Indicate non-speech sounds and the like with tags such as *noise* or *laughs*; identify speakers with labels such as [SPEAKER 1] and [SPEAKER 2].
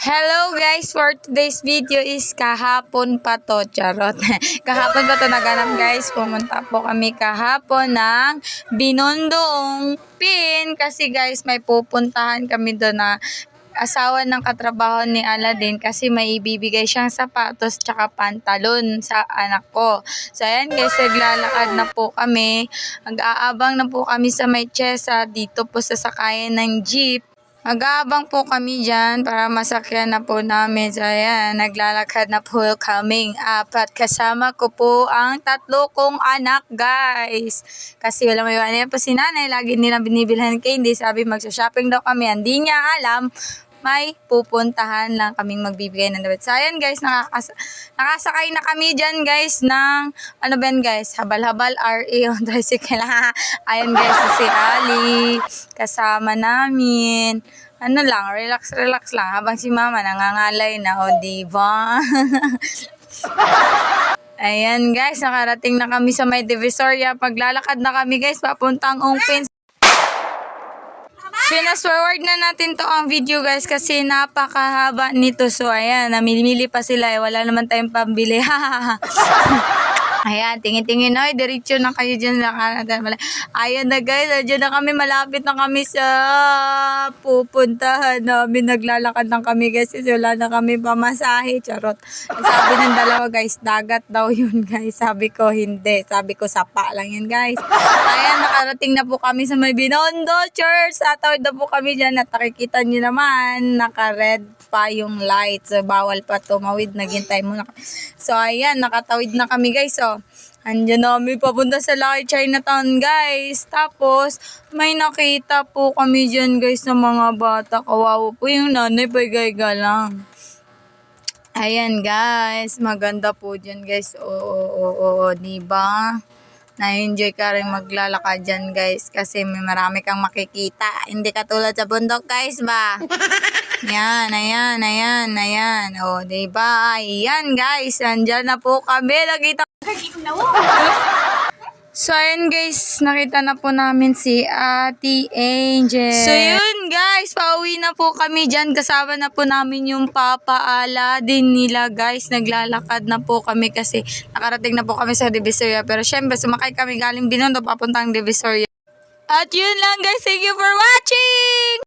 [SPEAKER 1] Hello guys, for today's video is kahapon pa to, charot. *laughs* kahapon pa to naganap guys, pumunta po kami kahapon ng Binondong Pin kasi guys may pupuntahan kami doon na asawa ng katrabaho ni Aladdin kasi may ibibigay siyang sapatos tsaka pantalon sa anak ko. So ayan guys, naglalakad na po kami. Nag-aabang na po kami sa may Chesa dito po sa sakayan ng jeep. Mag-aabang po kami dyan para masakyan na po namin. So, ayan, naglalakad na po kaming apat. Kasama ko po ang tatlo kong anak, guys. Kasi wala may iwan po si nanay. Lagi nilang binibilhan candy. Sabi, magsha-shopping daw kami. Hindi niya alam may pupuntahan lang kaming magbibigay ng damit. So, ayan guys, nakakas- nakasakay na kami dyan guys ng, ano ba yan guys, habal-habal RA *laughs* on tricycle. *laughs* ayan guys, si Ali, kasama namin. Ano lang, relax, relax lang. Habang si mama nangangalay na, o diba? *laughs* Ayan guys, nakarating na kami sa may Divisoria. Paglalakad na kami guys, papuntang Ongpin. Pinas forward na natin to ang video guys kasi napakahaba nito. So ayan, namimili pa sila eh. Wala naman tayong pambili. *laughs* ayan, tingin-tingin. Ay, diretso na kayo dyan sa Canada. Ayan na guys, andyan na kami. Malapit na kami sa pupuntahan namin. Naglalakad lang kami guys kasi wala na kami pamasahe. Charot. Sabi ng dalawa guys, dagat daw *laughs* yun guys. Sabi ko hindi. Sabi ko sapa lang yun guys. Ayan, nakarating na po kami sa may Binondo Church. Tatawid na po kami dyan at nakikita nyo naman, naka-red pa yung light. So, bawal pa tumawid. Naghintay muna. So, ayan, nakatawid na kami guys. So, andyan na kami papunta sa Lucky Chinatown guys. Tapos, may nakita po kami dyan guys ng mga bata. Kawawa po yung nanay, pagayga lang. Ayan guys, maganda po dyan guys. Oo, oo, oo, oo, diba? Na-enjoy ka rin maglalakad dyan guys kasi may marami kang makikita. Hindi katulad sa bundok guys ba? Yan, *laughs* ayan, ayan, ayan. O, diba? Ayan guys, andyan na po kami. Nakita *laughs* So, ayun guys, nakita na po namin si Ate Angel. So, yun guys, pauwi na po kami dyan. Kasama na po namin yung papaala din nila guys. Naglalakad na po kami kasi nakarating na po kami sa Divisoria. Pero syempre, sumakay kami galing Binondo papuntang Divisoria. At yun lang guys, thank you for watching!